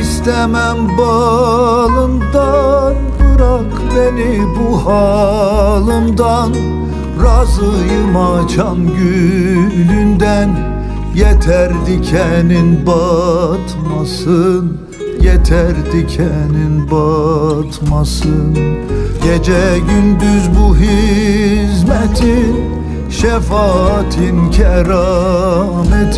istemem balından Bırak beni bu halımdan. Razıyım açan gülünden. Yeter dikenin batmasın. Yeter dikenin batmasın. Gece gündüz bu hizmetin Şefaatin kerameti.